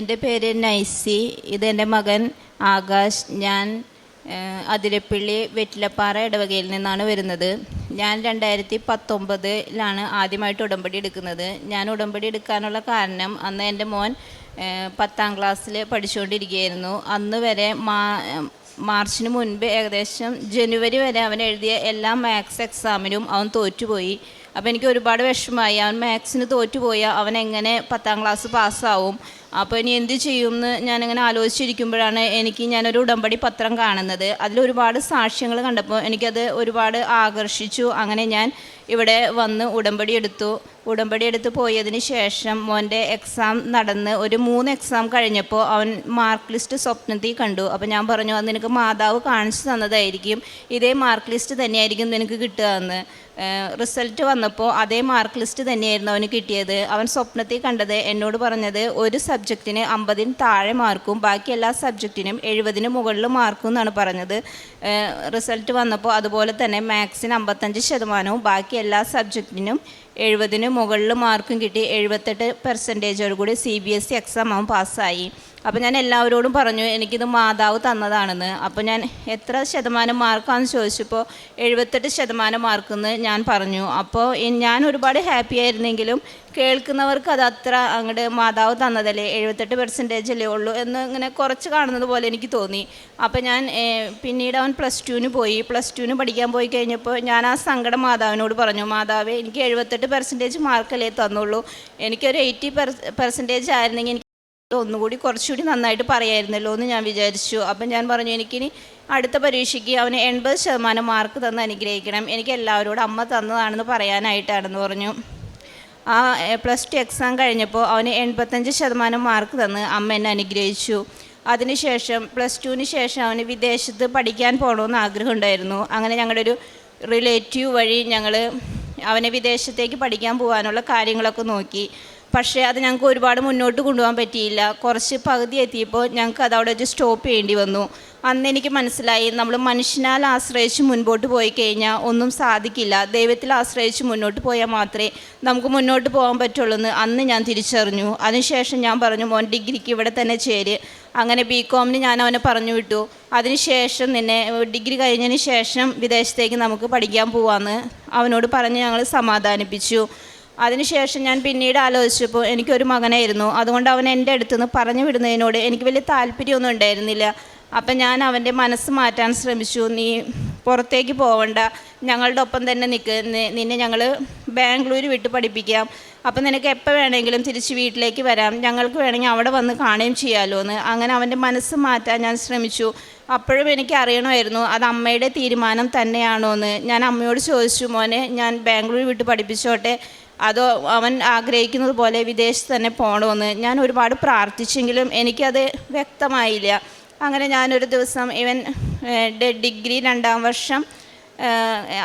എന്റെ പേര് നൈസി. ഇതെന്റെ മകൻ ആകാശ്. ഞാൻ അതിരപ്പള്ളി വെറ്റിലപ്പാറ ഇടവകയിൽ നിന്നാണ് വരുന്നത്. ഞാൻ രണ്ടായിരത്തി പത്തൊമ്പതിലാണ് ആദ്യമായിട്ട് ഉടമ്പടി എടുക്കുന്നത്. ഞാൻ ഉടമ്പടി എടുക്കാനുള്ള കാരണം അന്ന് എന്റെ മോൻ പത്താം ക്ലാസ്സിൽ പഠിച്ചുകൊണ്ടിരിക്കുകയായിരുന്നു. അന്ന് വരെ മാ മാർച്ചിന് മുൻപ് ഏകദേശം ജനുവരി വരെ അവൻ എഴുതിയ എല്ലാ മാത്സ് എക്സാമിനും അവൻ തോറ്റുപോയി. അപ്പോൾ എനിക്ക് ഒരുപാട് വിഷമമായി. അവൻ മാത്സിന് തോറ്റുപോയ. അവൻ എങ്ങനെ പത്താം ക്ലാസ് പാസ്സാവും? അപ്പോൾ ഇനി എന്ത് ചെയ്യും എന്ന് ഞാനിങ്ങനെ ആലോചിച്ചിരിക്കുമ്പോഴാണ് എനിക്ക് ഞാനൊരു ഉടമ്പടി പത്രം കാണുന്നത്. അതിൽ ഒരുപാട് സാക്ഷ്യങ്ങൾ കണ്ടപ്പോൾ എനിക്കത് ഒരുപാട് ആകർഷിച്ചു. അങ്ങനെ ഞാൻ ഇവിടെ വന്ന് ഉടമ്പടി എടുത്തു. ഉടമ്പടി എടുത്ത് പോയതിന് ശേഷം മോന്റെ എക്സാം നടന്ന് ഒരു മൂന്ന് എക്സാം കഴിഞ്ഞപ്പോൾ അവൻ മാർക്ക് ലിസ്റ്റ് സ്വപ്നത്തിൽ കണ്ടു. അപ്പോൾ ഞാൻ പറഞ്ഞു അത് നിനക്ക് മാതാവ് കാണിച്ചു തന്നതായിരിക്കും. ഇതേ മാർക്ക് ലിസ്റ്റ് തന്നെയായിരിക്കും നിനക്ക് കിട്ടുക എന്ന്. റിസൾട്ട് വന്നപ്പോൾ അതേ മാർക്ക് ലിസ്റ്റ് തന്നെയായിരുന്നു അവന് കിട്ടിയത്. അവൻ സ്വപ്നത്തിൽ കണ്ടത് എന്നോട് പറഞ്ഞത് ഒരു സബ്ജക്റ്റിന് അമ്പതിന് താഴെ മാർക്കും ബാക്കി എല്ലാ സബ്ജക്റ്റിനും എഴുപതിന് മുകളിൽ മാർക്കും എന്നാണ് പറഞ്ഞത്. റിസൾട്ട് വന്നപ്പോൾ അതുപോലെ തന്നെ മാത്സിന് അമ്പത്തഞ്ച് ശതമാനവും ബാക്കി എല്ലാ സബ്ജക്റ്റിനും എഴുപതിന് മുകളിൽ മാർക്കും കിട്ടി. എഴുപത്തെട്ട് പെർസെന്റേജോടുകൂടി C B S C exam അവൻ പാസ്സായി അപ്പോൾ ഞാൻ എല്ലാവരോടും പറഞ്ഞു എനിക്കിത് മാതാവ് തന്നതാണെന്ന്. അപ്പോൾ ഞാൻ എത്ര ശതമാനം മാർക്കാണെന്ന് ചോദിച്ചപ്പോൾ എഴുപത്തെട്ട് ശതമാനം മാർക്കെന്ന് ഞാൻ പറഞ്ഞു. അപ്പോൾ ഞാൻ ഒരുപാട് ഹാപ്പി ആയിരുന്നെങ്കിലും കേൾക്കുന്നവർക്ക് അത് അത്ര അങ്ങോട്ട് മാതാവ് തന്നതല്ലേ എഴുപത്തെട്ട് പെർസെന്റേജ് അല്ലേ ഉള്ളൂ എന്ന് ഇങ്ങനെ കുറച്ച് കാണുന്നത് പോലെ എനിക്ക് തോന്നി. അപ്പോൾ ഞാൻ പിന്നീട് അവൻ പ്ലസ് ടുവിന് പോയി. പ്ലസ് ടുവിന് പഠിക്കാൻ പോയി കഴിഞ്ഞപ്പോൾ ഞാൻ ആ സങ്കടം മാതാവിനോട് പറഞ്ഞു മാതാവേ എനിക്ക് എഴുപത്തെട്ട് പെർസെന്റേജ് മാർക്കല്ലേ തന്നുള്ളൂ. എനിക്കൊരു എയ്റ്റി പെർസെന്റേജ് ആയിരുന്നെങ്കിൽ എനിക്ക് ഒന്നുകൂടി കുറച്ചുകൂടി നന്നായിട്ട് പറയായിരുന്നല്ലോ എന്ന് ഞാൻ വിചാരിച്ചു. അപ്പം ഞാൻ പറഞ്ഞു എനിക്കിനി അടുത്ത പരീക്ഷയ്ക്ക് അവന് എൺപത് ശതമാനം മാർക്ക് തന്ന് അനുഗ്രഹിക്കണം. എനിക്ക് എല്ലാവരോടും അമ്മ തന്നതാണെന്ന് പറയാനായിട്ടാണെന്ന് പറഞ്ഞു. ആ പ്ലസ് ടു എക്സാം കഴിഞ്ഞപ്പോൾ അവന് എൺപത്തഞ്ച് ശതമാനം മാർക്ക് തന്ന് അമ്മ എന്നെ അനുഗ്രഹിച്ചു. അതിനുശേഷം പ്ലസ് ടുവിന് ശേഷം അവന് വിദേശത്ത് പഠിക്കാൻ പോകണമെന്ന് ആഗ്രഹമുണ്ടായിരുന്നു അങ്ങനെ ഞങ്ങളുടെ ഒരു റിലേറ്റീവ് വഴി ഞങ്ങൾ അവനെ വിദേശത്തേക്ക് പഠിക്കാൻ പോകാനുള്ള കാര്യങ്ങളൊക്കെ നോക്കി. പക്ഷേ അത് ഞങ്ങൾക്ക് ഒരുപാട് മുന്നോട്ട് കൊണ്ടുപോകാൻ പറ്റിയില്ല. കുറച്ച് പകുതി എത്തിയപ്പോൾ ഞങ്ങൾക്ക് അത് അവിടെ വെച്ച് സ്റ്റോപ്പ് ചെയ്യേണ്ടി വന്നു. അന്ന് എനിക്ക് മനസ്സിലായി നമ്മൾ മനുഷ്യനാൽ ആശ്രയിച്ച് മുൻപോട്ട് പോയി കഴിഞ്ഞാൽ ഒന്നും സാധിക്കില്ല. ദൈവത്തിൽ ആശ്രയിച്ച് മുന്നോട്ട് പോയാൽ മാത്രമേ നമുക്ക് മുന്നോട്ട് പോകാൻ പറ്റുള്ളൂ എന്ന് അന്ന് ഞാൻ തിരിച്ചറിഞ്ഞു. അതിനുശേഷം ഞാൻ പറഞ്ഞു മോൻ ഡിഗ്രിക്ക് ഇവിടെ തന്നെ ചേര്. അങ്ങനെ ബി കോമിന് ഞാൻ അവനെ പറഞ്ഞു വിട്ടു. അതിനുശേഷം നിന്നെ ഡിഗ്രി കഴിഞ്ഞതിന് ശേഷം വിദേശത്തേക്ക് നമുക്ക് പഠിക്കാൻ പോവാമെന്ന് അവനോട് പറഞ്ഞ് ഞങ്ങൾ സമാധാനിപ്പിച്ചു. അതിനുശേഷം ഞാൻ പിന്നീട് ആലോചിച്ചപ്പോൾ എനിക്കൊരു മകനായിരുന്നു. അതുകൊണ്ട് അവൻ എന്റെ അടുത്ത് നിന്ന് പറഞ്ഞു വിടുന്നതിനോട് എനിക്ക് വലിയ താല്പര്യമൊന്നും ഉണ്ടായിരുന്നില്ല. അപ്പം ഞാൻ അവന്റെ മനസ്സ് മാറ്റാൻ ശ്രമിച്ചു. നീ പുറത്തേക്ക് പോവണ്ട. ഞങ്ങളുടെ ഒപ്പം തന്നെ നിൽക്ക് നിന്നെ ഞങ്ങൾ ബാംഗ്ലൂർ വിട്ട് പഠിപ്പിക്കാം. അപ്പം നിനക്ക് എപ്പോൾ വേണമെങ്കിലും തിരിച്ച് വീട്ടിലേക്ക് വരാം. ഞങ്ങൾക്ക് വേണമെങ്കിൽ അവിടെ വന്ന് കാണുകയും ചെയ്യാമല്ലോ എന്ന് അങ്ങനെ അവന്റെ മനസ്സ് മാറ്റാൻ ഞാൻ ശ്രമിച്ചു. അപ്പോഴും എനിക്ക് അറിയണമായിരുന്നു അത് അമ്മയുടെ തീരുമാനം തന്നെയാണോ എന്ന് ഞാൻ അമ്മയോട് ചോദിച്ചു മോനെ ഞാൻ ബാംഗ്ലൂർ വിട്ട് പഠിപ്പിച്ചോട്ടെ. അതോ അവൻ ആഗ്രഹിക്കുന്നത് പോലെ വിദേശത്ത് തന്നെ പോകണമെന്ന് ഞാൻ ഒരുപാട് പ്രാർത്ഥിച്ചെങ്കിലും എനിക്കത് വ്യക്തമായില്ല. അങ്ങനെ ഞാനൊരു ദിവസം ഇവൻ ഡിഗ്രി രണ്ടാം വർഷം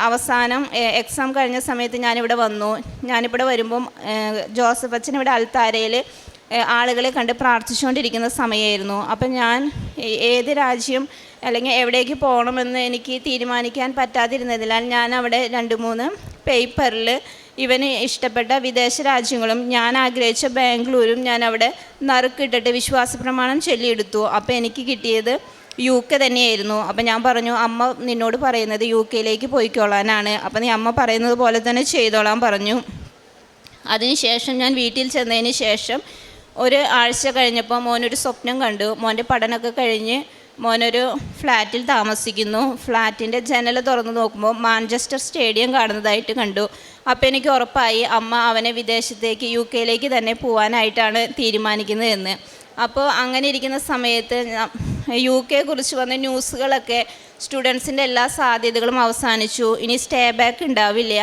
അവസാനം എക്സാം കഴിഞ്ഞ സമയത്ത് ഞാനിവിടെ വന്നു. ഞാനിവിടെ വരുമ്പം ജോസഫ് അച്ഛൻ ഇവിടെ അൽത്താരയിൽ ആളുകളെ കണ്ട് പ്രാർത്ഥിച്ചുകൊണ്ടിരിക്കുന്ന സമയമായിരുന്നു അപ്പം ഞാൻ ഏത് രാജ്യം അല്ലെങ്കിൽ എവിടേക്ക് പോകണമെന്ന് എനിക്ക് തീരുമാനിക്കാൻ പറ്റാതിരുന്നതിനാൽ ഞാൻ അവിടെ രണ്ട് മൂന്ന് പേപ്പറിൽ ഇവന് ഇഷ്ടപ്പെട്ട വിദേശ രാജ്യങ്ങളും ഞാൻ ആഗ്രഹിച്ച ബാംഗ്ലൂരും ഞാൻ അവിടെ നറുക്കിട്ടിട്ട് വിശ്വാസ പ്രമാണം ചൊല്ലിയെടുത്തു. അപ്പോൾ എനിക്ക് കിട്ടിയത് യു കെ തന്നെയായിരുന്നു. അപ്പം ഞാൻ പറഞ്ഞു അമ്മ നിന്നോട് പറയുന്നത് യു കെയിലേക്ക് പോയിക്കോളാനാണ്. അപ്പം നീ അമ്മ പറയുന്നത് പോലെ തന്നെ ചെയ്തോളാൻ പറഞ്ഞു. അതിനുശേഷം ഞാൻ വീട്ടിൽ ചെന്നതിന് ശേഷം ഒരു ആഴ്ച കഴിഞ്ഞപ്പോൾ മോനൊരു സ്വപ്നം കണ്ടു. മോന്റെ പഠനമൊക്കെ കഴിഞ്ഞ് മോനൊരു ഫ്ലാറ്റിൽ താമസിക്കുന്നു. ഫ്ലാറ്റിന്റെ ജനൽ തുറന്ന് നോക്കുമ്പോൾ മാഞ്ചസ്റ്റർ സ്റ്റേഡിയം കാണുന്നതായിട്ട് കണ്ടു. അപ്പോൾ എനിക്ക് ഉറപ്പായി അമ്മ അവനെ വിദേശത്തേക്ക് യു കെയിലേക്ക് തന്നെ പോകാനായിട്ടാണ് തീരുമാനിക്കുന്നതെന്ന് അപ്പോൾ അങ്ങനെ ഇരിക്കുന്ന സമയത്ത് യു കെ കുറിച്ച് വന്ന ന്യൂസുകളൊക്കെ സ്റ്റുഡൻസിന്റെ എല്ലാ സാധ്യതകളും അവസാനിച്ചു. ഇനി സ്റ്റേ ബാക്ക് ഉണ്ടാവില്ല.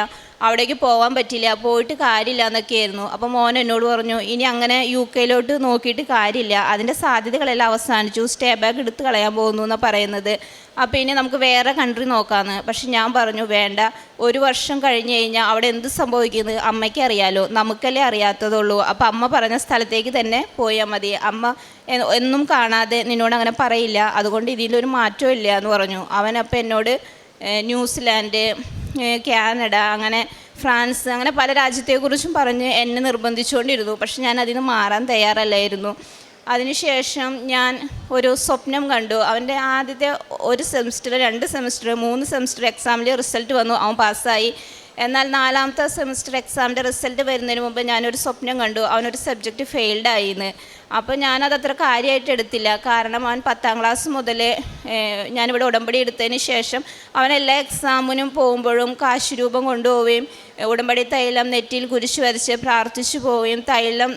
അവിടേക്ക് പോകാൻ പറ്റില്ല പോയിട്ട് കാര്യമില്ല എന്നൊക്കെയായിരുന്നു. അപ്പോൾ മോൻ എന്നോട് പറഞ്ഞു ഇനി അങ്ങനെ യു കെയിലോട്ട് നോക്കിയിട്ട് കാര്യമില്ല. അതിന്റെ സാധ്യതകളെല്ലാം അവസാനിച്ചു. സ്റ്റേ ബാക്ക് എടുത്ത് കളയാൻ പോകുന്നു എന്നാണ് പറയുന്നത്. അപ്പോൾ ഇനി നമുക്ക് വേറെ കൺട്രി നോക്കാമെന്ന് പക്ഷെ ഞാൻ പറഞ്ഞു വേണ്ട. ഒരു വർഷം കഴിഞ്ഞ് കഴിഞ്ഞാൽ അവിടെ എന്ത് സംഭവിക്കുന്നത് അമ്മയ്ക്ക് അറിയാലോ. നമുക്കല്ലേ അറിയാത്തതുള്ളൂ. അപ്പോൾ അമ്മ പറഞ്ഞ സ്ഥലത്തേക്ക് തന്നെ പോയാൽ മതി. അമ്മ എന്നും കാണാതെ നിന്നോട് അങ്ങനെ പറയില്ല. അതുകൊണ്ട് ഇതിലൊരു മാറ്റവും ഇല്ല എന്ന് പറഞ്ഞു. അവനപ്പം എന്നോട് ഏഹ്, ന്യൂസിലാൻഡ് കാനഡ അങ്ങനെ ഫ്രാൻസ് അങ്ങനെ പല രാജ്യത്തെക്കുറിച്ചും പറഞ്ഞ് എന്നെ നിർബന്ധിച്ചുകൊണ്ടിരുന്നു. പക്ഷെ ഞാൻ അതിന് മാറാൻ തയ്യാറല്ലായിരുന്നു. അതിനുശേഷം ഞാൻ ഒരു സ്വപ്നം കണ്ടു. അവന്റെ ആദ്യത്തെ ഒരു സെമിസ്റ്റർ രണ്ട് സെമിസ്റ്റർ മൂന്ന് സെമിസ്റ്റർ എക്സാമിൽ റിസൾട്ട് വന്നു. അവൻ പാസ്സായി. എന്നാൽ നാലാമത്തെ സെമിസ്റ്റർ എക്സാമിന്റെ റിസൾട്ട് വരുന്നതിന് മുമ്പ് ഞാനൊരു സ്വപ്നം കണ്ടു. അവനൊരു സബ്ജക്റ്റ് ഫെയിൽഡ് ആയിന്ന് അപ്പോൾ ഞാനത് അത്ര കാര്യമായിട്ട് എടുത്തില്ല. കാരണം അവൻ പത്താം ക്ലാസ് മുതൽ ഞാനിവിടെ ഉടമ്പടി എടുത്തതിന് ശേഷം അവൻ എല്ലാ എക്സാമിനും പോകുമ്പോഴും കാശ് രൂപം കൊണ്ടുപോവുകയും ഉടമ്പടി തൈലം നെറ്റിയിൽ കുരിശ് വരച്ച് പ്രാർത്ഥിച്ചു പോവുകയും തൈലം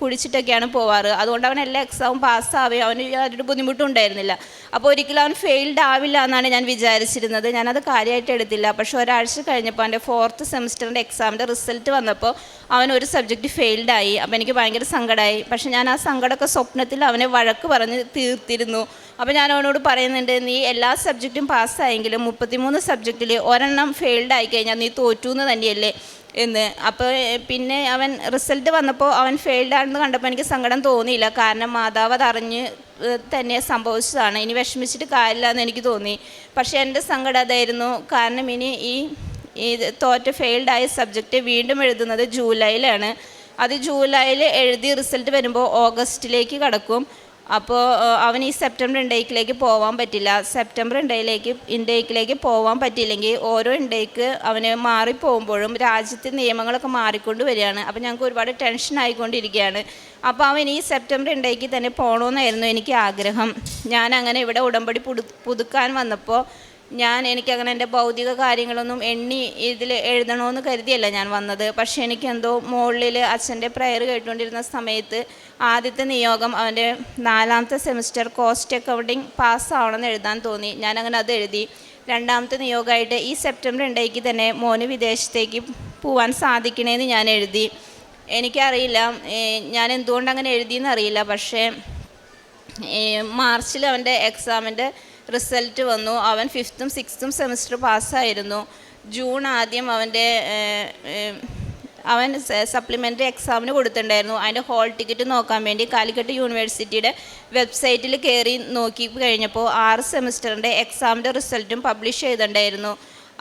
കുടിച്ചിട്ടൊക്കെയാണ് പോവാറ്. അതുകൊണ്ട് അവൻ എല്ലാ എക്സാമും പാസ്സാവുകയും അവന് യാതൊരു ബുദ്ധിമുട്ടും ഉണ്ടായിരുന്നില്ല. അപ്പോൾ ഒരിക്കലും അവൻ ഫെയിൽഡ് ആവില്ല എന്നാണ് ഞാൻ വിചാരിച്ചിരുന്നത്. ഞാനത് കാര്യമായിട്ട് എടുത്തില്ല. പക്ഷേ ഒരാഴ്ച കഴിഞ്ഞപ്പോൾ അവന്റെ ഫോർത്ത് സെമിസ്റ്ററിന്റെ എക്സാമിന്റെ റിസൾട്ട് വന്നപ്പോൾ അവൻ ഒരു സബ്ജക്റ്റ് ഫെയിൽഡായി അപ്പോൾ എനിക്ക് ഭയങ്കര സങ്കടമായി പക്ഷേ ഞാൻ ആ സങ്കടമൊക്കെ സ്വപ്നത്തിൽ അവനെ വഴക്ക് പറഞ്ഞ് തീർത്തിരുന്നു. അപ്പോൾ ഞാൻ അവനോട് പറയുന്നുണ്ട് നീ എല്ലാ സബ്ജക്റ്റും പാസ്സായെങ്കിലും മുപ്പത്തിമൂന്ന് സബ്ജക്റ്റിൽ ഒരെണ്ണം ഫെയിൽഡ് ആയി കഴിഞ്ഞാൽ നീ തോറ്റു എന്ന് തന്നെയല്ലേ? എന്ന്. അപ്പോൾ പിന്നെ അവൻ റിസൾട്ട് വന്നപ്പോൾ അവൻ ഫെയിൽഡ് ആണെന്ന് കണ്ടപ്പോൾ എനിക്ക് സങ്കടം തോന്നിയില്ല. കാരണം മാതാവ് അതറിഞ്ഞ് തന്നെ സംഭവിച്ചതാണ്. ഇനി വിഷമിച്ചിട്ട് കാര്യമില്ല എന്ന് എനിക്ക് തോന്നി. പക്ഷേ എന്റെ സങ്കടം അതായിരുന്നു. കാരണം ഇനി ഈ തോറ്റ ഫെയിൽഡ് ആയ സബ്ജക്റ്റ് വീണ്ടും എഴുതുന്നത് ജൂലൈയിലാണ്. അത് ജൂലൈയിൽ എഴുതി റിസൾട്ട് വരുമ്പോൾ ഓഗസ്റ്റിലേക്ക് കടക്കും. അപ്പോൾ അവൻ ഈ സെപ്റ്റംബർ ഇൻടേക്കിലേക്ക് പോകാൻ പറ്റില്ല. സെപ്റ്റംബർ ഇൻഡേയിലേക്ക് ഇൻടേക്കിലേക്ക് പോകാൻ പറ്റിയില്ലെങ്കിൽ ഓരോ ഇൻടേക്ക് അവന് മാറിപ്പോകുമ്പോഴും രാജ്യത്തെ നിയമങ്ങളൊക്കെ മാറിക്കൊണ്ട് വരികയാണ്. അപ്പോൾ ഞങ്ങൾക്ക് ഒരുപാട് ടെൻഷൻ ആയിക്കൊണ്ടിരിക്കുകയാണ്. അപ്പോൾ അവൻ ഈ സെപ്റ്റംബർ ഇൻഡേക്ക് തന്നെ പോകണമെന്നായിരുന്നു എനിക്ക് ആഗ്രഹം. ഞാൻ അങ്ങനെ ഇവിടെ ഉടമ്പടി പുതു പുതുക്കാൻ വന്നപ്പോൾ ഞാൻ എനിക്കങ്ങനെ എന്റെ ഭൗതിക കാര്യങ്ങളൊന്നും എണ്ണി ഇതിൽ എഴുതണമെന്ന് കരുതിയല്ല ഞാൻ വന്നത്. പക്ഷേ എനിക്കെന്തോ മുകളിൽ അച്ഛന്റെ പ്രയർ കേട്ടുകൊണ്ടിരുന്ന സമയത്ത് ആദ്യത്തെ നിയോഗം അവന്റെ നാലാമത്തെ സെമിസ്റ്റർ കോസ്റ്റ് അക്കൗണ്ടിങ് പാസ്സാവണമെന്ന് എഴുതാൻ തോന്നി. ഞാനങ്ങനെ അത് എഴുതി. രണ്ടാമത്തെ നിയോഗമായിട്ട് ഈ സെപ്റ്റംബർ രണ്ടേക്ക് തന്നെ മോന് വിദേശത്തേക്ക് പോവാൻ സാധിക്കണേന്ന് ഞാൻ എഴുതി. എനിക്കറിയില്ല ഞാൻ എന്തുകൊണ്ട് അങ്ങനെ എഴുതിയെന്ന് അറിയില്ല. പക്ഷേ മാർച്ചിൽ അവന്റെ എക്സാമിന്റെ റിസൾട്ട് വന്നു. അവൻ ഫിഫ്ത്തും സിക്സ്ത്തും സെമിസ്റ്റർ പാസ്സായിരുന്നു. ജൂൺ ആദ്യം അവന്റെ അവൻ സപ്ലിമെന്ററി എക്സാമിന് കൊടുത്തിട്ടുണ്ടായിരുന്നു. അതിന്റെ ഹോൾ ടിക്കറ്റ് നോക്കാൻ വേണ്ടി കാലിക്കട്ട് യൂണിവേഴ്സിറ്റിയുടെ വെബ്സൈറ്റിൽ കയറി നോക്കി കഴിഞ്ഞപ്പോൾ ആറ് സെമിസ്റ്ററിന്റെ എക്സാമിന്റെ റിസൾട്ടും പബ്ലിഷ് ചെയ്തിട്ടുണ്ടായിരുന്നു.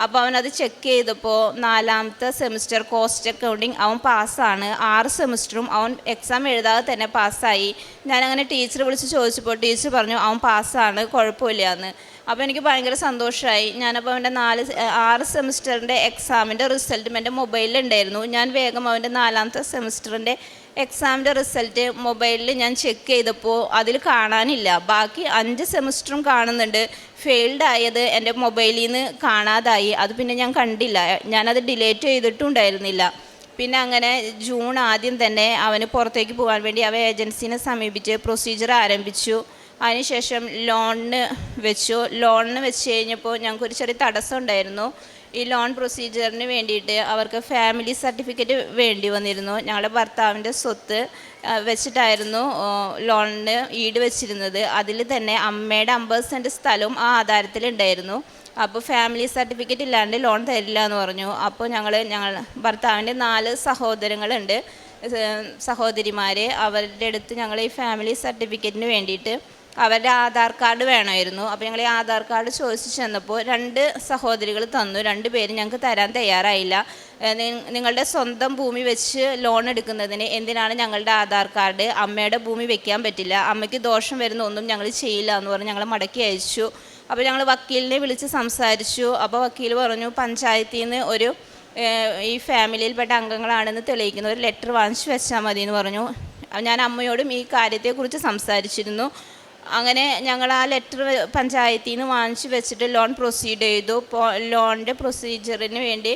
അപ്പോൾ അവൻ അത് ചെക്ക് ചെയ്തപ്പോൾ നാലാമത്തെ സെമിസ്റ്റർ കോസ്റ്റ് അക്കൗണ്ടിങ് അവൻ പാസ്സാണ് ആറ് സെമിസ്റ്ററും അവൻ എക്സാം എഴുതാതെ തന്നെ പാസ്സായി ഞാനങ്ങനെ ടീച്ചർ വിളിച്ച് ചോദിച്ചപ്പോൾ ടീച്ചർ പറഞ്ഞു അവൻ പാസ്സാണ് കുഴപ്പമില്ല എന്ന് അപ്പോൾ എനിക്ക് ഭയങ്കര സന്തോഷമായി ഞാനപ്പോൾ അവന്റെ നാല് ആറ് സെമിസ്റ്ററിന്റെ എക്സാമിന്റെ റിസൾട്ടും എന്റെ മൊബൈലിലുണ്ടായിരുന്നു ഞാൻ വേഗം അവന്റെ നാലാമത്തെ സെമിസ്റ്ററിന്റെ എക്സാമിന്റെ റിസൾട്ട് മൊബൈലിൽ ഞാൻ ചെക്ക് ചെയ്തപ്പോൾ അതിൽ കാണാനില്ല. ബാക്കി അഞ്ച് സെമിസ്റ്ററും കാണുന്നുണ്ട്. ഫെയിൽഡ് ആയത് എന്റെ മൊബൈലിൽ നിന്ന് കാണാതായി. അത് പിന്നെ ഞാൻ കണ്ടില്ല. ഞാനത് ഡിലേറ്റ് ചെയ്തിട്ടുണ്ടായിരുന്നില്ല. പിന്നെ അങ്ങനെ ജൂൺ ആദ്യം തന്നെ അവന് പുറത്തേക്ക് പോകാൻ വേണ്ടി അവ ഏജൻസിനെ സമീപിച്ച് പ്രൊസീജിയർ ആരംഭിച്ചു. അതിനുശേഷം ലോണിന് വെച്ചു. ലോണിന് വെച്ച് കഴിഞ്ഞപ്പോൾ ഞങ്ങൾക്ക് ഒരു ചെറിയ തടസ്സം ഉണ്ടായിരുന്നു. ഈ ലോൺ പ്രൊസീജിയറിന് വേണ്ടിയിട്ട് അവർക്ക് ഫാമിലി സർട്ടിഫിക്കറ്റ് വേണ്ടി വന്നിരുന്നു. ഞങ്ങളുടെ ഭർത്താവിന്റെ സ്വത്ത് വെച്ചിട്ടായിരുന്നു ലോണിന് ഈട് വെച്ചിരുന്നത്. അതിൽ തന്നെ അമ്മയുടെ അമ്പത് സെന്റ് സ്ഥലവും ആ ആധാരത്തിലുണ്ടായിരുന്നു അപ്പോൾ ഫാമിലി സർട്ടിഫിക്കറ്റ് ഇല്ലാണ്ട് ലോൺ തരില്ല എന്ന് പറഞ്ഞു. അപ്പോൾ ഞങ്ങൾ ഞങ്ങൾ ഭർത്താവിന്റെ നാല് സഹോദരങ്ങളുണ്ട്. സഹോദരിമാർ അവരുടെ അടുത്ത് ഞങ്ങൾ ഈ ഫാമിലി സർട്ടിഫിക്കറ്റിന് വേണ്ടിയിട്ട് അവരുടെ ആധാർ കാർഡ് വേണമായിരുന്നു. അപ്പോൾ ഞങ്ങൾ ഈ ആധാർ കാർഡ് ചോദിച്ചു ചെന്നപ്പോൾ രണ്ട് സഹോദരികൾ തന്നു. രണ്ട് പേര് ഞങ്ങൾക്ക് തരാൻ തയ്യാറായില്ല. നിങ്ങളുടെ സ്വന്തം ഭൂമി വെച്ച് ലോൺ എടുക്കുന്നതിന് എന്തിനാണ് ഞങ്ങളുടെ ആധാർ കാർഡ്? അമ്മയുടെ ഭൂമി വെക്കാൻ പറ്റില്ല. അമ്മയ്ക്ക് ദോഷം വരുന്ന ഒന്നും ഞങ്ങൾ ചെയ്യില്ല എന്ന് പറഞ്ഞ് ഞങ്ങൾ മടക്കി അയച്ചു. അപ്പോൾ ഞങ്ങൾ വക്കീലിനെ വിളിച്ച് സംസാരിച്ചു. അപ്പോൾ വക്കീൽ പറഞ്ഞു പഞ്ചായത്തിൽ നിന്ന് ഒരു ഈ ഫാമിലിയിൽപ്പെട്ട അംഗങ്ങളാണെന്ന് തെളിയിക്കുന്ന ഒരു ലെറ്റർ വാങ്ങിച്ചു വെച്ചാൽ മതി എന്ന് പറഞ്ഞു ഞാൻ അമ്മയോടും ഈ കാര്യത്തെക്കുറിച്ച് സംസാരിച്ചിരുന്നു. അങ്ങനെ ഞങ്ങൾ ആ ലെറ്റർ പഞ്ചായത്തിൽ നിന്ന് വാങ്ങിച്ചു വെച്ചിട്ട് ലോൺ പ്രൊസീഡ് ചെയ്തു. ലോണിന്റെ പ്രൊസീജിയറിന് വേണ്ടി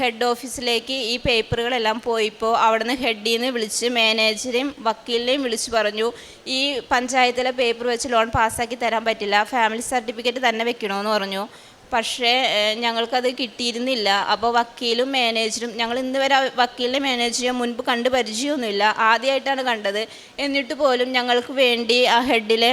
ഹെഡ് ഓഫീസിലേക്ക് ഈ പേപ്പറുകളെല്ലാം പോയിപ്പോൾ അവിടെ നിന്ന് ഹെഡിൽ നിന്ന് വിളിച്ച് മാനേജറെയും വക്കീലിനെയും വിളിച്ച് പറഞ്ഞു ഈ പഞ്ചായത്തിലെ പേപ്പർ വെച്ച് ലോൺ പാസ്സാക്കി തരാൻ പറ്റില്ല. ഫാമിലി സർട്ടിഫിക്കറ്റ് തന്നെ വെക്കണമെന്ന് പറഞ്ഞു. പക്ഷേ ഞങ്ങൾക്കത് കിട്ടിയിരുന്നില്ല. അപ്പോൾ വക്കീലും മാനേജറും ഞങ്ങൾ ഇന്ന് വരെ വക്കീലിനെ മാനേജറെ മുൻപ് കണ്ട് പരിചയമൊന്നുമില്ല. ആദ്യമായിട്ടാണ് കണ്ടത്. എന്നിട്ട് പോലും ഞങ്ങൾക്ക് വേണ്ടി ആ ഹെഡിലെ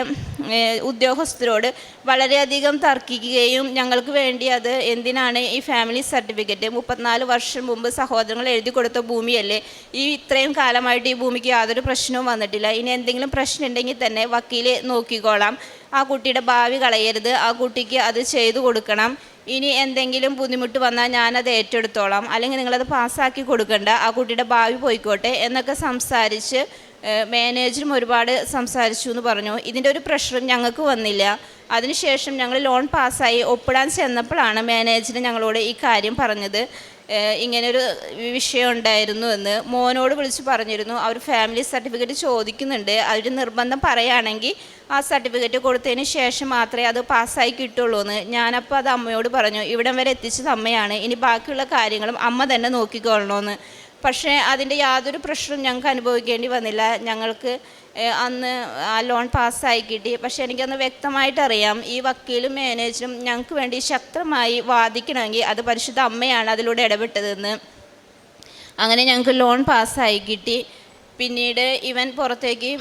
ഉദ്യോഗസ്ഥരോട് വളരെയധികം തർക്കിക്കുകയും ഞങ്ങൾക്ക് വേണ്ടി അത് എന്തിനാണ് ഈ ഫാമിലി സർട്ടിഫിക്കറ്റ് മുപ്പത്തിനാല് വർഷം മുമ്പ് സഹോദരങ്ങൾ എഴുതി കൊടുത്ത ഭൂമിയല്ലേ? ഈ ഇത്രയും കാലമായിട്ട് ഈ ഭൂമിക്ക് യാതൊരു പ്രശ്നവും വന്നിട്ടില്ല. ഇനി എന്തെങ്കിലും പ്രശ്നം ഉണ്ടെങ്കിൽ തന്നെ വക്കീൽ നോക്കിക്കോളാം. ആ കുട്ടിയുടെ ഭാവി കളയരുത്. ആ കുട്ടിക്ക് അത് ചെയ്തു കൊടുക്കണം. ഇനി എന്തെങ്കിലും ബുദ്ധിമുട്ട് വന്നാൽ ഞാനത് ഏറ്റെടുത്തോളാം. അല്ലെങ്കിൽ നിങ്ങളത് പാസ്സാക്കി കൊടുക്കണ്ട. ആ കുട്ടിയുടെ ഭാവി പോയിക്കോട്ടെ എന്നൊക്കെ സംസാരിച്ച് മാനേജറും ഒരുപാട് സംസാരിച്ചു എന്ന് പറഞ്ഞു. ഇതിന്റെ ഒരു പ്രഷറും ഞങ്ങൾക്ക് വന്നില്ല. അതിനുശേഷം ഞങ്ങൾ ലോൺ പാസ്സായി. ഒപ്പിടാൻ ചെന്നപ്പോഴാണ് മാനേജർ ഞങ്ങളോട് ഈ കാര്യം പറഞ്ഞത്. ഇങ്ങനൊരു വിഷയം ഉണ്ടായിരുന്നു എന്ന് മോനോട് വിളിച്ച് പറഞ്ഞിരുന്നു. അവർ ഫാമിലി സർട്ടിഫിക്കറ്റ് ചോദിക്കുന്നുണ്ട്. അവർ നിർബന്ധം പറയുകയാണെങ്കിൽ ആ സർട്ടിഫിക്കറ്റ് കൊടുത്തതിന് ശേഷം മാത്രമേ അത് പാസ്സായി കിട്ടുള്ളൂ എന്ന്. ഞാനപ്പോൾ അത് അമ്മയോട് പറഞ്ഞു. ഇവിടം വരെ എത്തിച്ചത് അമ്മയാണ്. ഇനി ബാക്കിയുള്ള കാര്യങ്ങളും അമ്മ തന്നെ നോക്കിക്കൊള്ളണമെന്ന് പക്ഷേ അതിന്റെ യാതൊരു പ്രശ്നവും ഞങ്ങൾക്ക് അനുഭവിക്കേണ്ടി വന്നില്ല. ഞങ്ങൾക്ക് അന്ന് ആ ലോൺ പാസ്സായി കിട്ടി. പക്ഷെ എനിക്കന്ന് വ്യക്തമായിട്ട് അറിയാം ഈ വക്കീലും മാനേജറും ഞങ്ങൾക്ക് വേണ്ടി ശക്തമായി വാദിക്കണമെങ്കിൽ അത് പരിശുദ്ധ അമ്മയാണ് അതിലൂടെ ഇടപെട്ടതെന്ന്. അങ്ങനെ ഞങ്ങൾക്ക് ലോൺ പാസ്സായി കിട്ടി. പിന്നീട് ഇവൻ പുറത്തേക്ക്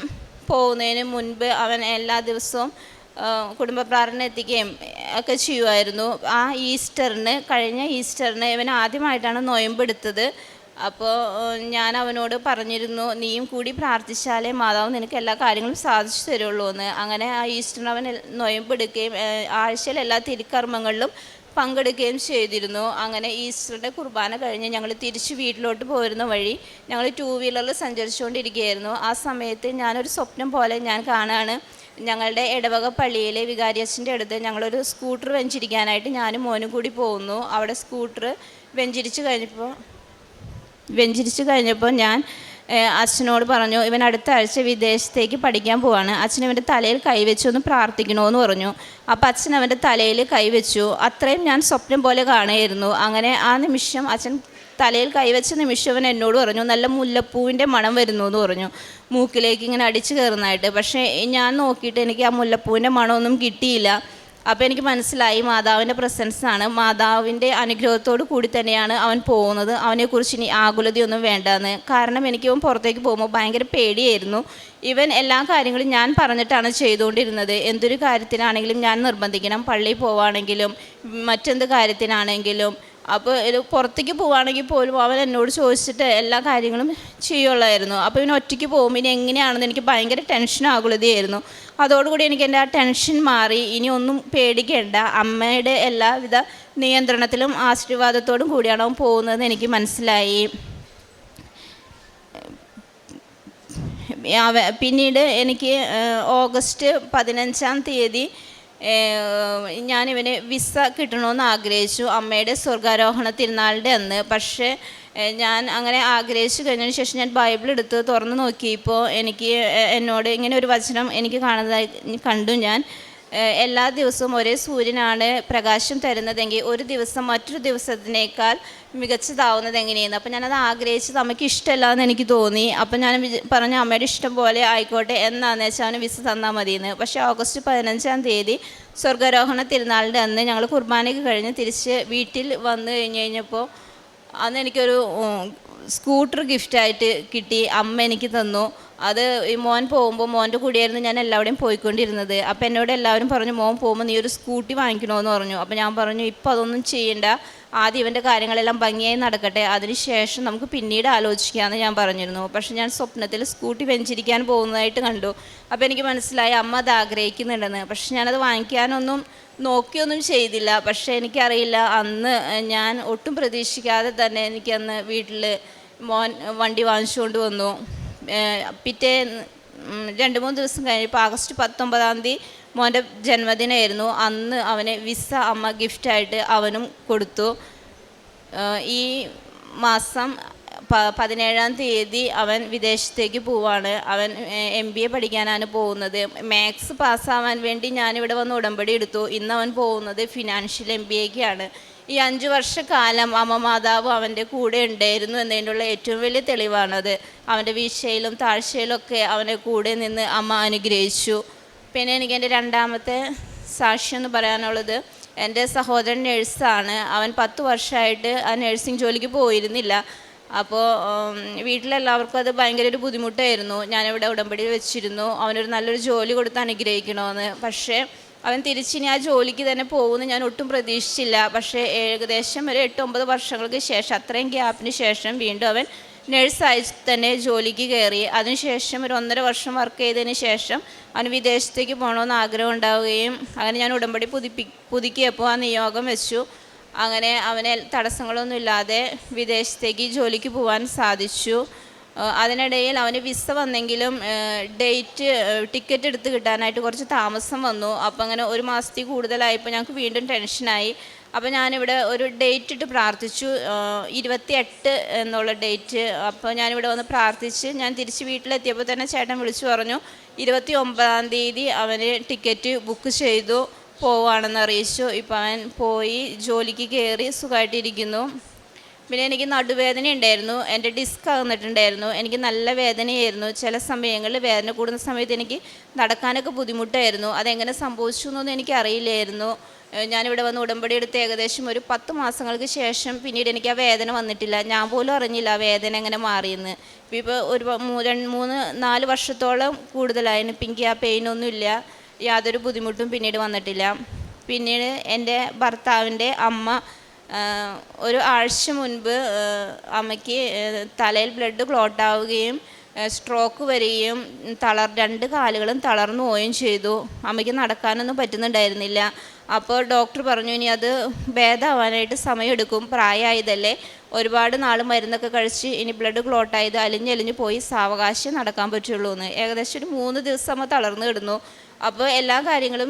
പോകുന്നതിന് മുൻപ് അവൻ എല്ലാ ദിവസവും കുടുംബ പ്രാർത്ഥന എത്തിക്കുകയും ഒക്കെ ചെയ്യുമായിരുന്നു. ആ ഈസ്റ്ററിന് കഴിഞ്ഞ ഈസ്റ്ററിന് ഇവൻ ആദ്യമായിട്ടാണ് നോയമ്പെടുത്തത്. അപ്പോൾ ഞാൻ അവനോട് പറഞ്ഞിരുന്നു നീയും കൂടി പ്രാർത്ഥിച്ചാലേ മാതാവ് നിനക്ക് എല്ലാ കാര്യങ്ങളും സാധിച്ചു തരുള്ളൂ എന്ന് അങ്ങനെ ആ ഈസ്റ്റർ അവൻ നൊയമ്പെടുക്കുകയും ആഴ്ചയിൽ എല്ലാ തിരുക്കർമ്മങ്ങളിലും പങ്കെടുക്കുകയും ചെയ്തിരുന്നു. അങ്ങനെ ഈസ്റ്ററിന്റെ കുർബാന കഴിഞ്ഞ് ഞങ്ങൾ തിരിച്ച് വീട്ടിലോട്ട് പോരുന്ന വഴി ഞങ്ങൾ ടൂ വീലറിൽ സഞ്ചരിച്ചുകൊണ്ടിരിക്കുകയായിരുന്നു. ആ സമയത്ത് ഞാനൊരു സ്വപ്നം പോലെ ഞാൻ കാണാണ്. ഞങ്ങളുടെ ഇടവക പള്ളിയിലെ വികാരിയച്ഛന്റെ അടുത്ത് ഞങ്ങളൊരു സ്കൂട്ടർ വെഞ്ചിരിക്കാനായിട്ട് ഞാനും മോനും കൂടി പോകുന്നു. അവിടെ സ്കൂട്ടർ വെഞ്ചിരിച്ച് കഴിഞ്ഞപ്പോൾ വെഞ്ചരിച്ച് കഴിഞ്ഞപ്പോൾ ഞാൻ അച്ഛനോട് പറഞ്ഞു ഇവൻ അടുത്ത ആഴ്ച വിദേശത്തേക്ക് പഠിക്കാൻ പോവാണ്. അച്ഛൻ ഇവന്റെ തലയിൽ കൈവച്ചു ഒന്ന് പ്രാർത്ഥിക്കണമെന്ന് പറഞ്ഞു. അപ്പോൾ അച്ഛൻ അവന്റെ തലയിൽ കൈവച്ചു അത്രയും ഞാൻ സ്വപ്നം പോലെ കാണുമായിരുന്നു അങ്ങനെ ആ നിമിഷം അച്ഛൻ തലയിൽ കൈവച്ച നിമിഷം അവൻ എന്നോട് പറഞ്ഞു നല്ല മുല്ലപ്പൂവിന്റെ മണം വരുന്നു എന്ന് പറഞ്ഞു. മൂക്കിലേക്ക് ഇങ്ങനെ അടിച്ചു കയറുന്നതായിട്ട്. പക്ഷേ ഞാൻ നോക്കിയിട്ട് എനിക്ക് ആ മുല്ലപ്പൂവിന്റെ മണമൊന്നും കിട്ടിയില്ല. അപ്പോൾ എനിക്ക് മനസ്സിലായി മാതാവിന്റെ പ്രസൻസ് ആണ്. മാതാവിന്റെ അനുഗ്രഹത്തോടു കൂടി തന്നെയാണ് അവൻ പോകുന്നത്. അവനെക്കുറിച്ച് ഇനി ആകുലതയൊന്നും വേണ്ടെന്ന്. കാരണം എനിക്ക് അവൻ പുറത്തേക്ക് പോകുമ്പോൾ ഭയങ്കര പേടിയായിരുന്നു. ഇവൻ എല്ലാ കാര്യങ്ങളും ഞാൻ പറഞ്ഞിട്ടാണ് ചെയ്തുകൊണ്ടിരുന്നത്. എന്തൊരു കാര്യത്തിനാണെങ്കിലും ഞാൻ നിർബന്ധിക്കണം. പള്ളിയിൽ പോവുകയാണെങ്കിലും മറ്റെന്ത് കാര്യത്തിനാണെങ്കിലും അപ്പോൾ ഇത് പുറത്തേക്ക് പോവുകയാണെങ്കിൽ പോലും അവൻ എന്നോട് ചോദിച്ചിട്ട് എല്ലാ കാര്യങ്ങളും ചെയ്യുള്ളായിരുന്നു. അപ്പോൾ ഇവൻ ഒറ്റയ്ക്ക് പോകുമ്പോൾ ഇനി എങ്ങനെയാണെന്ന് എനിക്ക് ഭയങ്കര ടെൻഷൻ ആകുലതയായിരുന്നു. അതോടുകൂടി എനിക്ക് എന്റെ ആ ടെൻഷൻ മാറി. ഇനി ഒന്നും പേടിക്കേണ്ട. അമ്മയുടെ എല്ലാവിധ നിയന്ത്രണത്തിലും ആശീർവാദത്തോടും കൂടിയാണ് അവൻ പോകുന്നതെന്ന് എനിക്ക് മനസ്സിലായി. പിന്നീട് എനിക്ക് ഓഗസ്റ്റ് പതിനഞ്ചാം തീയതി ഞാനിവന് വിസ കിട്ടണമെന്ന് ആഗ്രഹിച്ചു. അമ്മയുടെ സ്വർഗാരോഹണ തിരുനാളിന്റെ അന്ന്. പക്ഷേ ഞാൻ അങ്ങനെ ആഗ്രഹിച്ചു കഴിഞ്ഞതിന് ശേഷം ഞാൻ ബൈബിൾ എടുത്ത് തുറന്ന് നോക്കിയപ്പോൾ എനിക്ക് എന്നോട് ഇങ്ങനെ ഒരു വചനം എനിക്ക് കാണുന്നതായി കണ്ടു ഞാൻ. എല്ലാ ദിവസവും ഒരേ സൂര്യനാണ് പ്രകാശം തരുന്നതെങ്കിൽ ഒരു ദിവസം മറ്റൊരു ദിവസത്തിനേക്കാൾ മികച്ചതാവുന്നത് എങ്ങനെയെന്ന്. അപ്പം ഞാനത് ആഗ്രഹിച്ചത് അമ്മയ്ക്ക് ഇഷ്ടമല്ല എന്ന് എനിക്ക് തോന്നി. അപ്പം ഞാൻ പറഞ്ഞു അമ്മയുടെ ഇഷ്ടം പോലെ ആയിക്കോട്ടെ എന്നാന്ന് വെച്ചാൽ അവന് വിസ തന്നാൽ മതിയെന്ന്. പക്ഷേ ഓഗസ്റ്റ് പതിനഞ്ചാം തീയതി സ്വർഗാരോഹണ തിരുനാളിന്റെ അന്ന് ഞങ്ങൾ കുർബാനയ്ക്ക് കഴിഞ്ഞ് തിരിച്ച് വീട്ടിൽ വന്നു കഴിഞ്ഞ് കഴിഞ്ഞപ്പോൾ അന്ന് എനിക്കൊരു സ്കൂട്ടർ ഗിഫ്റ്റായിട്ട് കിട്ടി അമ്മ എനിക്ക് തന്നു. അത് ഈ മോൻ പോകുമ്പോൾ മോന്റെ കൂടെയായിരുന്നു ഞാൻ എല്ലാവിടെയും പോയിക്കൊണ്ടിരുന്നത്. അപ്പോൾ എന്നോട് എല്ലാവരും പറഞ്ഞു മോൻ പോകുമ്പോൾ നീ ഒരു സ്കൂട്ടി വാങ്ങിക്കണമെന്ന് പറഞ്ഞു. അപ്പോൾ ഞാൻ പറഞ്ഞു ഇപ്പോൾ അതൊന്നും ചെയ്യണ്ട. ആദ്യം ഇവന്റെ കാര്യങ്ങളെല്ലാം ഭംഗിയായി നടക്കട്ടെ. അതിനുശേഷം നമുക്ക് പിന്നീട് ആലോചിക്കാമെന്ന് ഞാൻ പറഞ്ഞിരുന്നു. പക്ഷെ ഞാൻ സ്വപ്നത്തിൽ സ്കൂട്ടി വെഞ്ചിരിക്കാൻ പോകുന്നതായിട്ട് കണ്ടു. അപ്പോൾ എനിക്ക് മനസ്സിലായി അമ്മ അത് ആഗ്രഹിക്കുന്നുണ്ടെന്ന്. പക്ഷെ ഞാനത് വാങ്ങിക്കാനൊന്നും നോക്കിയൊന്നും ചെയ്തില്ല. പക്ഷേ എനിക്കറിയില്ല അന്ന് ഞാൻ ഒട്ടും പ്രതീക്ഷിക്കാതെ തന്നെ എനിക്കന്ന് വീട്ടിൽ മോൻ വണ്ടി വാങ്ങിച്ചുകൊണ്ട് വന്നു. പിറ്റേ രണ്ട് മൂന്ന് ദിവസം കഴിഞ്ഞപ്പോൾ ആഗസ്റ്റ് പത്തൊമ്പതാം തീയതി മോന്റെ ജന്മദിനമായിരുന്നു. അന്ന് അവനെ വിസ അമ്മ ഗിഫ്റ്റായിട്ട് അവനും കൊടുത്തു. ഈ മാസം പ പതിനേഴാം തീയതി അവൻ വിദേശത്തേക്ക് പോവാണ്. അവൻ എം ബി എ പഠിക്കാനാണ് പോകുന്നത്. മാത്സ് പാസ്സാവാൻ വേണ്ടി ഞാനിവിടെ വന്ന് ഉടമ്പടി എടുത്തു. ഇന്ന് അവൻ പോകുന്നത് ഫിനാൻഷ്യൽ എം ബി എക്കാണ് ഈ അഞ്ച് വർഷക്കാലം അമ്മ മാതാവ് അവന്റെ കൂടെ ഉണ്ടായിരുന്നു എന്നതിനുള്ള ഏറ്റവും വലിയ തെളിവാണത്. അവന്റെ വീഴ്ചയിലും താഴ്ചയിലൊക്കെ അവന്റെ കൂടെ നിന്ന് അമ്മ അനുഗ്രഹിച്ചു. പിന്നെ എനിക്ക് എന്റെ രണ്ടാമത്തെ സാക്ഷ്യം എന്ന് പറയാനുള്ളത് എന്റെ സഹോദരൻ നേഴ്സാണ്. അവൻ പത്ത് വർഷമായിട്ട് ആ നഴ്സിംഗ് ജോലിക്ക് പോയിരുന്നില്ല. അപ്പോൾ വീട്ടിലെല്ലാവർക്കും അത് ഭയങ്കര ഒരു ബുദ്ധിമുട്ടായിരുന്നു. ഞാനിവിടെ ഉടമ്പടി വെച്ചിരുന്നു. അവനൊരു നല്ലൊരു ജോലി കൊടുത്ത് അനുഗ്രഹിക്കണമെന്ന്. പക്ഷേ അവൻ തിരിച്ചിനി ആ ജോലിക്ക് തന്നെ പോകുമെന്ന് ഞാൻ ഒട്ടും പ്രതീക്ഷിച്ചില്ല. പക്ഷേ ഏകദേശം ഒരു എട്ട് ഒമ്പത് വർഷങ്ങൾക്ക് ശേഷം അത്രയും ഗ്യാപ്പിന് ശേഷം വീണ്ടും അവൻ നഴ്സായി തന്നെ ജോലിക്ക് കയറി. അതിനുശേഷം ഒരു ഒന്നര വർഷം വർക്ക് ചെയ്തതിന് ശേഷം അവന് വിദേശത്തേക്ക് പോകണമെന്ന് ആഗ്രഹം ഉണ്ടാവുകയും അങ്ങനെ ഞാൻ ഉടമ്പടി പുതുപ്പി പുതുക്കിയപ്പോൾ ആ നിയോഗം വെച്ചു. അങ്ങനെ അവനെ തടസ്സങ്ങളൊന്നുമില്ലാതെ വിദേശത്തേക്ക് ജോലിക്ക് പോകാൻ സാധിച്ചു. അതിനിടയിൽ അവന് വിസ വന്നെങ്കിലും ഡേറ്റ് ടിക്കറ്റ് എടുത്ത് കിട്ടാനായിട്ട് കുറച്ച് താമസം വന്നു. അപ്പോൾ അങ്ങനെ ഒരു മാസത്തിൽ കൂടുതലായപ്പോൾ ഞങ്ങൾക്ക് വീണ്ടും ടെൻഷനായി. അപ്പോൾ ഞാനിവിടെ ഒരു ഡേറ്റ് ഇട്ട് പ്രാർത്ഥിച്ചു. ഇരുപത്തി എട്ട് എന്നുള്ള ഡേറ്റ്. അപ്പോൾ ഞാനിവിടെ വന്ന് പ്രാർത്ഥിച്ച് ഞാൻ തിരിച്ച് വീട്ടിലെത്തിയപ്പോൾ തന്നെ ചേട്ടൻ വിളിച്ചു പറഞ്ഞു ഇരുപത്തി ഒമ്പതാം തീയതി അവന് ടിക്കറ്റ് ബുക്ക് ചെയ്തു പോവുകയാണെന്ന് അറിയിച്ചു. ഇപ്പം അവൻ പോയി ജോലിക്ക് കയറി സുഖമായിട്ടിരിക്കുന്നു. പിന്നെ എനിക്ക് നടുവേദന ഉണ്ടായിരുന്നു. എന്റെ ഡിസ്ക് അകന്നിട്ടുണ്ടായിരുന്നു. എനിക്ക് നല്ല വേദനയായിരുന്നു. ചില സമയങ്ങളിൽ വേദന കൂടുന്ന സമയത്ത് എനിക്ക് നടക്കാനൊക്കെ ബുദ്ധിമുട്ടായിരുന്നു. അതെങ്ങനെ സംഭവിച്ചു എന്നൊന്നും എനിക്ക് അറിയില്ലായിരുന്നു. ഏഹ് ഞാനിവിടെ വന്ന് ഉടമ്പടി എടുത്ത് ഏകദേശം ഒരു പത്ത് മാസങ്ങൾക്ക് ശേഷം പിന്നീട് എനിക്ക് ആ വേദന വന്നിട്ടില്ല. ഞാൻ പോലും അറിഞ്ഞില്ല ആ വേദന എങ്ങനെ മാറിയെന്ന്. ഇപ്പം ഇപ്പോൾ ഒരു രണ്ട് മൂന്ന് നാല് വർഷത്തോളം കൂടുതലായിരുന്നു ഇപ്പം എനിക്ക് ആ പെയിനൊന്നുമില്ല യാതൊരു ബുദ്ധിമുട്ടും പിന്നീട് വന്നിട്ടില്ല. പിന്നീട് എന്റെ ഭർത്താവിന്റെ അമ്മ ഒരു ആഴ്ച മുൻപ് അമ്മയ്ക്ക് തലയിൽ ബ്ലഡ് ക്ലോട്ട് ആവുകയും സ്ട്രോക്ക് വരികയും തളർ രണ്ട് കാലുകളും തളർന്നു പോവുകയും ചെയ്തു. അമ്മയ്ക്ക് നടക്കാനൊന്നും പറ്റുന്നുണ്ടായിരുന്നില്ല. അപ്പോൾ ഡോക്ടർ പറഞ്ഞു ഇനി അത് ഭേദമാവാനായിട്ട് സമയമെടുക്കും. പ്രായമായതല്ലേ. ഒരുപാട് നാൾ മരുന്നൊക്കെ കഴിച്ച് ഇനി ബ്ലഡ് ക്ലോട്ടായത് അലിഞ്ഞലിഞ്ഞ് പോയി സാവകാശം നടക്കാൻ പറ്റുള്ളൂ എന്ന് ഏകദേശം ഒരു മൂന്ന് ദിവസം അമ്മ തളർന്നു കിടന്നു. അപ്പോൾ എല്ലാ കാര്യങ്ങളും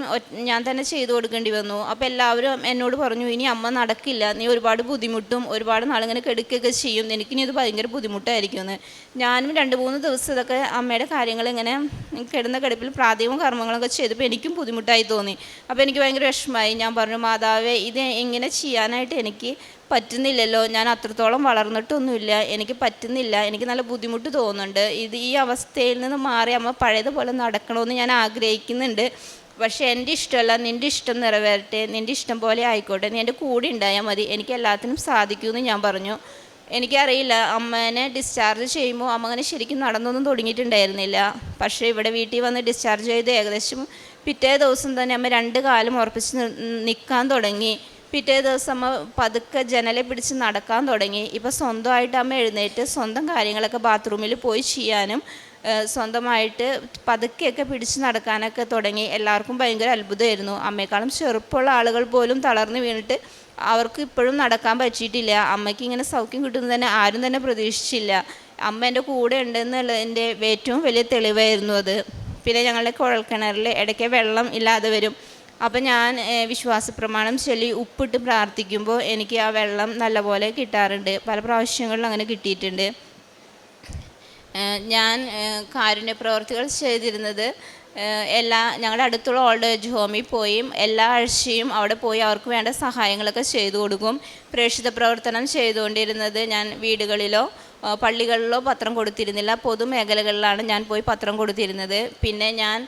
ഞാൻ തന്നെ ചെയ്തു കൊടുക്കേണ്ടി വന്നു. അപ്പോൾ എല്ലാവരും എന്നോട് പറഞ്ഞു ഇനി അമ്മ നടക്കില്ല. നീ ഒരുപാട് ബുദ്ധിമുട്ടും ഒരുപാട് നാളിങ്ങനെ കെടുക്കുകയൊക്കെ ചെയ്യും. എനിക്കിനി ഇത് ഭയങ്കര ബുദ്ധിമുട്ടായിരിക്കും എന്ന്. ഞാനും രണ്ട് മൂന്ന് ദിവസം ഇതൊക്കെ അമ്മയുടെ കാര്യങ്ങൾ ഇങ്ങനെ കിടന്ന കിടപ്പിൽ പ്രാഥമിക കർമ്മങ്ങളൊക്കെ ചെയ്തപ്പോൾ എനിക്കും ബുദ്ധിമുട്ടായി തോന്നി. അപ്പോൾ എനിക്ക് ഭയങ്കര വിഷമമായി. ഞാൻ പറഞ്ഞു മാതാവേ ഇത് എങ്ങനെ ചെയ്യാനായിട്ട് എനിക്ക് പറ്റുന്നില്ലല്ലോ. ഞാൻ അത്രത്തോളം വളർന്നിട്ടൊന്നുമില്ല. എനിക്ക് പറ്റുന്നില്ല. എനിക്ക് നല്ല ബുദ്ധിമുട്ട് തോന്നുന്നുണ്ട്. ഇത് ഈ അവസ്ഥയിൽ നിന്ന് മാറി അമ്മ പഴയതുപോലെ നടക്കണമെന്ന് ഞാൻ ആഗ്രഹിക്കുന്നുണ്ട്. പക്ഷേ എന്റെ ഇഷ്ടമല്ല. നിന്റെ ഇഷ്ടം നിറവേറട്ടെ. നിന്റെ ഇഷ്ടം പോലെ ആയിക്കോട്ടെ. നീ എന്റെ കൂടെ ഉണ്ടായാൽ മതി. എനിക്ക് എല്ലാത്തിനും സാധിക്കുമെന്ന് ഞാൻ പറഞ്ഞു. എനിക്കറിയില്ല. അമ്മേനെ ഡിസ്ചാർജ് ചെയ്യുമ്പോൾ അമ്മ അങ്ങനെ ശരിക്കും നടന്നൊന്നും തുടങ്ങിയിട്ടുണ്ടായിരുന്നില്ല. പക്ഷേ ഇവിടെ വീട്ടിൽ വന്ന് ഡിസ്ചാർജ് ചെയ്ത് ഏകദേശം പിറ്റേ ദിവസം തന്നെ അമ്മ രണ്ട് കാലം ഉറപ്പിച്ച് നിൽക്കാൻ തുടങ്ങി. പിറ്റേ ദിവസം അമ്മ പതുക്കെ ജനലെ പിടിച്ച് നടക്കാൻ തുടങ്ങി. ഇപ്പം സ്വന്തമായിട്ട് അമ്മ എഴുന്നേറ്റ് സ്വന്തം കാര്യങ്ങളൊക്കെ ബാത്റൂമിൽ പോയി ചെയ്യാനും സ്വന്തമായിട്ട് പതുക്കെയൊക്കെ പിടിച്ച് നടക്കാനൊക്കെ തുടങ്ങി. എല്ലാവർക്കും ഭയങ്കര അത്ഭുതമായിരുന്നു. അമ്മയെക്കാളും ചെറുപ്പമുള്ള ആളുകൾ പോലും തളർന്നു വീണിട്ട് അവർക്ക് ഇപ്പോഴും നടക്കാൻ പറ്റിയിട്ടില്ല. അമ്മയ്ക്ക് ഇങ്ങനെ സൗഖ്യം കിട്ടുന്നത് തന്നെ ആരും തന്നെ പ്രതീക്ഷിച്ചില്ല. അമ്മ എന്റെ കൂടെ ഉണ്ടെന്നുള്ളതിന്റെ ഏറ്റവും വലിയ തെളിവായിരുന്നു അത്. പിന്നെ ഞങ്ങളുടെ കുഴൽക്കിണറിൽ ഇടയ്ക്ക് വെള്ളം ഇല്ലാതെ വരും. അപ്പം ഞാൻ വിശ്വാസ പ്രമാണം ചൊല്ലി ഉപ്പിട്ട് പ്രാർത്ഥിക്കുമ്പോൾ എനിക്ക് ആ വെള്ളം നല്ലപോലെ കിട്ടാറുണ്ട്. പല പ്രാവശ്യങ്ങളിലും അങ്ങനെ കിട്ടിയിട്ടുണ്ട്. ഞാൻ കാരുണ്യ പ്രവർത്തികൾ ചെയ്തിരുന്നത് എല്ലാ ഞങ്ങളുടെ അടുത്തുള്ള ഓൾഡ് ഏജ് ഹോമിൽ പോയി എല്ലാ ആഴ്ചയും അവിടെ പോയി അവർക്ക് വേണ്ട സഹായങ്ങളൊക്കെ ചെയ്തു കൊടുക്കും. പ്രേക്ഷിത പ്രവർത്തനം ചെയ്തുകൊണ്ടിരുന്നത് ഞാൻ വീടുകളിലോ പള്ളികളിലോ പത്രം കൊടുത്തിരുന്നില്ല. പൊതുമേഖലകളിലാണ് ഞാൻ പോയി പത്രം കൊടുത്തിരുന്നത്. പിന്നെ ഞാൻ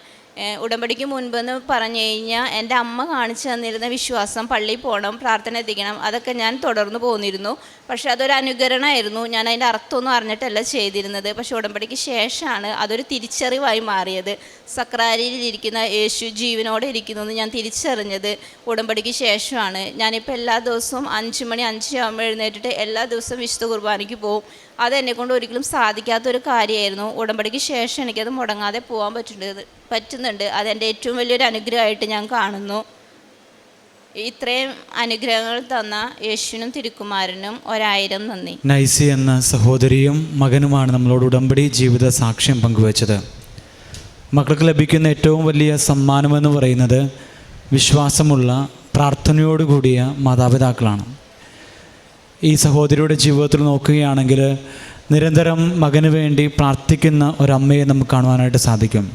ഉടമ്പടിക്ക് മുൻപെന്ന് പറഞ്ഞു കഴിഞ്ഞാൽ എന്റെ അമ്മ കാണിച്ചു തന്നിരുന്ന വിശ്വാസം പള്ളിയിൽ പോകണം പ്രാർത്ഥന എത്തിക്കണം അതൊക്കെ ഞാൻ തുടർന്ന് പോന്നിരുന്നു. പക്ഷേ അതൊരു അനുകരണമായിരുന്നു ഞാൻ അതിന്റെ അർത്ഥമൊന്നും അറിഞ്ഞിട്ടല്ല ചെയ്തിരുന്നത്. പക്ഷേ ഉടമ്പടിക്ക് ശേഷമാണ് അതൊരു തിരിച്ചറിവായി മാറിയത്. സക്രാരിയിൽ ഇരിക്കുന്ന യേശു ജീവനോടെ ഇരിക്കുന്നു എന്ന് ഞാൻ തിരിച്ചറിഞ്ഞത് ഉടമ്പടിക്ക് ശേഷമാണ്. ഞാനിപ്പോൾ എല്ലാ ദിവസവും അഞ്ച് മണി അഞ്ച് ആകുമ്പോൾ എഴുന്നേറ്റിട്ട് എല്ലാ ദിവസവും വിശുദ്ധ കുർബാനയ്ക്ക് പോകും അത് കൊണ്ട് ഒരിക്കലും സാധിക്കാത്തൊരു കാര്യമായിരുന്നു. ഉടമ്പടിക്ക് ശേഷം എനിക്കത് മുടങ്ങാതെ പോകാൻ പറ്റുന്നത് പറ്റുന്നുണ്ട്. അതെന്റെ ഏറ്റവും വലിയൊരു അനുഗ്രഹമായിട്ട് ഞാൻ കാണുന്നു. ഇത്രയും അനുഗ്രഹങ്ങൾ തന്ന യേശുവിനും തിരുക്കുമാരനും ഒരായിരം നന്ദി. നൈസി എന്ന സഹോദരിയും മകനുമാണ് നമ്മളോട് ഉടമ്പടി ജീവിത സാക്ഷ്യം പങ്കുവച്ചത്. മക്കൾക്ക് ലഭിക്കുന്ന ഏറ്റവും വലിയ സമ്മാനമെന്ന് പറയുന്നത് വിശ്വാസമുള്ള പ്രാർത്ഥനയോടുകൂടിയ മാതാപിതാക്കളാണ്. ഈ സഹോദരിയുടെ ജീവിതത്തിൽ നോക്കുകയാണെങ്കിൽ നിരന്തരം മകന് വേണ്ടി പ്രാർത്ഥിക്കുന്ന ഒരമ്മയെ നമുക്ക് കാണുവാനായിട്ട് സാധിക്കും.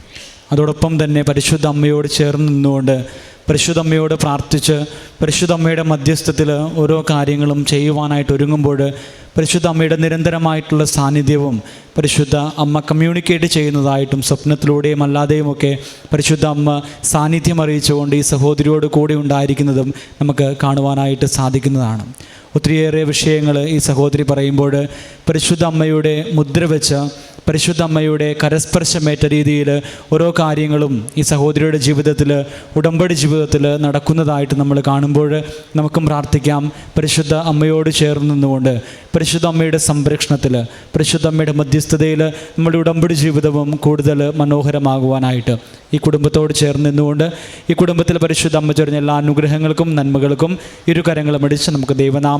അതോടൊപ്പം തന്നെ പരിശുദ്ധ അമ്മയോട് ചേർന്ന് നിന്നുകൊണ്ട് പരിശുദ്ധ അമ്മയോട് പ്രാർത്ഥിച്ച് പരിശുദ്ധ അമ്മയുടെ മധ്യസ്ഥത്തിൽ ഓരോ കാര്യങ്ങളും ചെയ്യുവാനായിട്ട് ഒരുങ്ങുമ്പോൾ പരിശുദ്ധ അമ്മയുടെ നിരന്തരമായിട്ടുള്ള സാന്നിധ്യവും പരിശുദ്ധ അമ്മ കമ്മ്യൂണിക്കേറ്റ് ചെയ്യുന്നതായിട്ടും സ്വപ്നത്തിലൂടെയും അല്ലാതെയുമൊക്കെ പരിശുദ്ധ അമ്മ സാന്നിധ്യം അറിയിച്ചുകൊണ്ട് ഈ സഹോദരിയോട് കൂടെ ഉണ്ടായിരിക്കുന്നതും നമുക്ക് കാണുവാനായിട്ട് സാധിക്കുന്നതാണ്. ഒത്തിരിയേറെ വിഷയങ്ങൾ ഈ സഹോദരി പറയുമ്പോൾ പരിശുദ്ധ അമ്മയുടെ മുദ്ര വെച്ച പരിശുദ്ധ അമ്മയുടെ കരസ്പർശമേറ്റ രീതിയിൽ ഓരോ കാര്യങ്ങളും ഈ സഹോദരിയുടെ ജീവിതത്തിൽ ഉടമ്പടി ജീവിതത്തിൽ നടക്കുന്നതായിട്ട് നമ്മൾ കാണുമ്പോൾ നമുക്കും പ്രാർത്ഥിക്കാം. പരിശുദ്ധ അമ്മയോട് ചേർന്ന് നിന്നുകൊണ്ട് പരിശുദ്ധ അമ്മയുടെ സംരക്ഷണത്തിൽ പരിശുദ്ധ അമ്മയുടെ മധ്യസ്ഥതയിൽ നമ്മുടെ ഉടമ്പടി ജീവിതവും കൂടുതൽ മനോഹരമാകുവാനായിട്ട് ഈ കുടുംബത്തോട് ചേർന്ന് നിന്നുകൊണ്ട് ഈ കുടുംബത്തിൽ പരിശുദ്ധ അമ്മ ചൊരിഞ്ഞ എല്ലാ അനുഗ്രഹങ്ങൾക്കും നന്മകൾക്കും ഇരുകരങ്ങളും അടിച്ച് നമുക്ക്